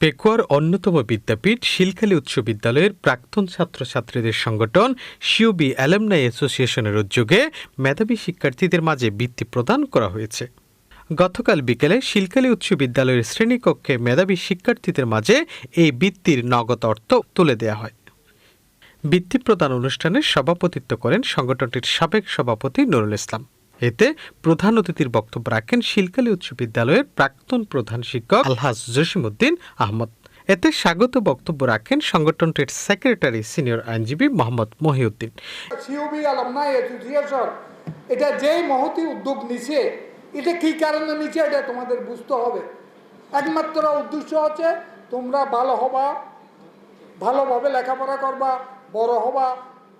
পেকুয়ার অন্যতম বিদ্যাপীঠ শিলখালী উচ্চ বিদ্যালয়ের প্রাক্তন ছাত্রছাত্রীদের সংগঠন শিউবি অ্যালামনাই অ্যাসোসিয়েশনের উদ্যোগে মেধাবী শিক্ষার্থীদের মাঝে বৃত্তি প্রদান করা হয়েছে। গতকাল বিকেলে শিলখালী উচ্চ বিদ্যালয়ের শ্রেণীকক্ষে মেধাবী শিক্ষার্থীদের মাঝে এই বৃত্তির নগদ অর্থ তুলে দেওয়া হয়। বৃত্তি প্রদান অনুষ্ঠানে সভাপতিত্ব করেন সংগঠনটির সাবেক সভাপতি নুরুল ইসলাম। এতে প্রধান অতিথির বক্তব্য রাখেন শিলকালী উচ্চ বিদ্যালয়ের প্রাক্তন প্রধান শিক্ষক আলহাজ জসিমউদ্দিন আহমদ। এতে স্বাগত বক্তব্য রাখেন সংগঠনটির সেক্রেটারি সিনিয়র আইনজীবী মোহাম্মদ মহিউদ্দিন। এটা যেই মহতি উদ্যোগ নিছে, এটা কী কারণে নিছে এটা তোমাদের বুঝতে হবে। একমাত্র উদ্দেশ্য হচ্ছে তোমরা ভালো হবা, ভালোভাবে লেখাপড়া করবা, বড় হবা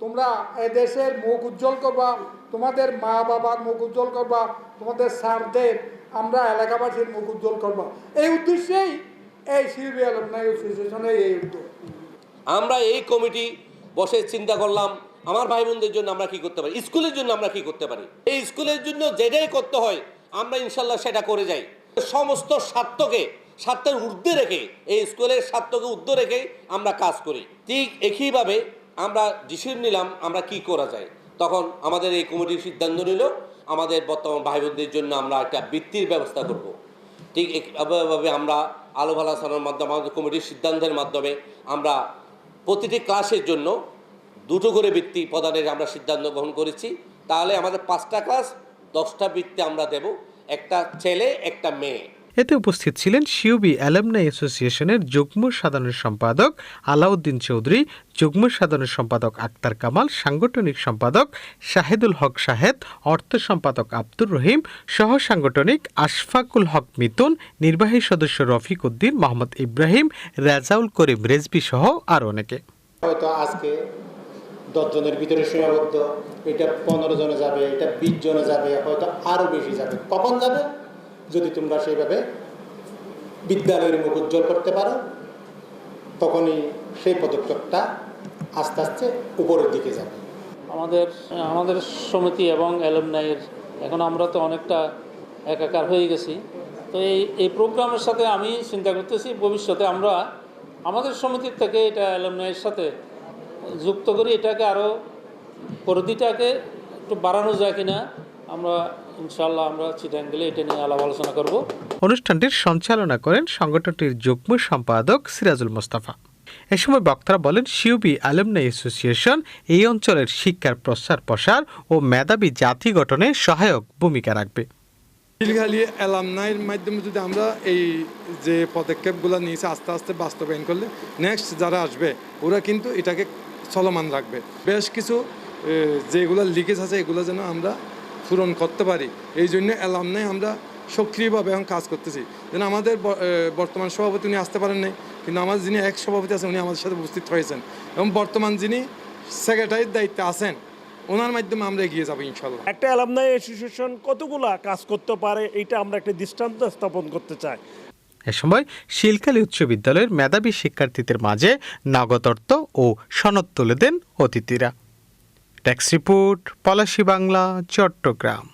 তোমরা এদেশের মুখ উজ্জ্বল করবা, তোমাদের মা বাবার মুখ উজ্জ্বল করবা, তোমাদের স্যারদের, আমরা এলাকাবাসীর মুখ উজ্জ্বল করবা। এই উদ্দেশ্যেই এই সিওবি আলামনাই অ্যাসোসিয়েশনের এই উদ্যোগ। আমরা এই কমিটি বসে চিন্তা করলাম, আমার ভাই বোনদের জন্য আমরা কি করতে পারি? স্কুলের জন্য আমরা কি করতে পারি? এই স্কুলের জন্য যেটাই করতে হয়, আমরা ইনশাল্লাহ সেটা করে যাই। সমস্ত স্বার্থকে, স্বার্থের ঊর্ধ্বে রেখে, এই স্কুলের স্বার্থকে ঊর্ধ্বে রেখে আমরা কাজ করি। ঠিক একইভাবে আমরা ডিসিশন নিলাম আমরা কি করা যায়। তখন আমাদের এই কমিটির সিদ্ধান্ত নিল, আমাদের বর্তমান ভাই বোনদের জন্য আমরা একটা বৃত্তির ব্যবস্থা করব। ঠিক একভাবে আমরা আলো ভালাসানোর মাধ্যমে, আমাদের কমিটির সিদ্ধান্তের মাধ্যমে আমরা প্রতিটি ক্লাসের জন্য দুটো করে বৃত্তি প্রদানের আমরা সিদ্ধান্ত গ্রহণ করেছি। তাহলে আমাদের পাঁচটা ক্লাস দশটা বৃত্তি আমরা দেব। একটা ছেলে, একটা মেয়ে। এতে উপস্থিত ছিলেন শিউবি অ্যালামনাই অ্যাসোসিয়েশনের যুগ্ম সাধারণ সম্পাদক আলাউদ্দিন চৌধুরী, যুগ্ম সাধারণ সম্পাদক আক্তার কামাল, সাংগঠনিক সম্পাদক শাহেদুল হক শাহেদ, অর্থ সম্পাদক আব্দুর রহিম, সহ সাংগঠনিক আশফাকুল হক মিতুন, নির্বাহী সদস্য রফিক উদ্দিন, মোহাম্মদ ইব্রাহিম, রাজাউল করিম রেজবি সহ আর অনেকে। হয়তো আজকে দশজনের ভিতরে সীমাবদ্ধ, এটা পনেরো জনে যাবে, এটা বিশ জনে যাবে, হয়তো আরও বেশি যাবে। কখন যাবে? যদি তোমরা সেইভাবে বিদ্যালয়ের মুখ উজ্জ্বল করতে পারো, তখনই সেই পদক্ষেপটা আস্তে আস্তে উপরের দিকে যাবে। আমাদের আমাদের সমিতি এবং অ্যালুমনাইয়ের, এখন আমরা তো অনেকটা একাকার হয়ে গেছি। তো এই এই প্রোগ্রামের সাথে আমি চিন্তা করতেছি, ভবিষ্যতে আমরা আমাদের সমিতির থেকে এটা অ্যালুমনাইয়ের সাথে যুক্ত করি, এটাকে আরও পরিধিটাকে একটু বাড়ানো যায় কিনা। আমরা ইনশাল্লাহ আমরা চিটাং গেলে এটা নিয়ে আলাপ আলোচনা করব। অনুষ্ঠানটির সঞ্চালনা করেন সংগঠনটির যুগ্ম সম্পাদক সিরাজুল মোস্তাফা। এ সময় বক্তারা বলেন শিউবি অ্যালুমনাই অ্যাসোসিয়েশন এই অঞ্চলের শিক্ষার প্রসার প্রসার ও মেধাবী জাতি গঠনে সহায়ক ভূমিকা রাখবে। খিলখালি অ্যালামনাইয়ের মাধ্যমে যদি আমরা এই যে পদক্ষেপগুলো নিয়েছি আস্তে আস্তে বাস্তবায়ন করলে নেক্সট যারা আসবে ওরা কিন্তু এটাকে চলমান রাখবে। বেশ কিছু যেগুলো লিকেজ আছে এগুলো যেন আমরা পূরণ করতে পারি। এই জন্য অ্যালামনাই আমরা সক্রিয়ভাবে এখন কাজ করতেছি। যেন আমাদের ব- বর্তমান সভাপতি উনি আসতে পারেন নাই কিন্তু আমাদের যিনি এক সভাপতি আছেন উনি আমাদের সাথে উপস্থিত হয়েছেন। এবং বর্তমান যিনি সেক্রেটারির দায়িত্বে আছেন ওনার মাধ্যমে আমরা এগিয়ে যাব ইনশাল্লাহ একটা অ্যালামনাই অ্যাসোসিয়েশন কতগুলা কাজ করতে পারে এটা আমরা একটা দৃষ্টান্ত স্থাপন করতে চাই। এ সময় শিলকালী উচ্চ বিদ্যালয়ের মেধাবী শিক্ষার্থীদের মাঝে নগদ অর্থ ও সনদ তুলে দেন অতিথিরা। Tax report Palashi Bangla Chattogram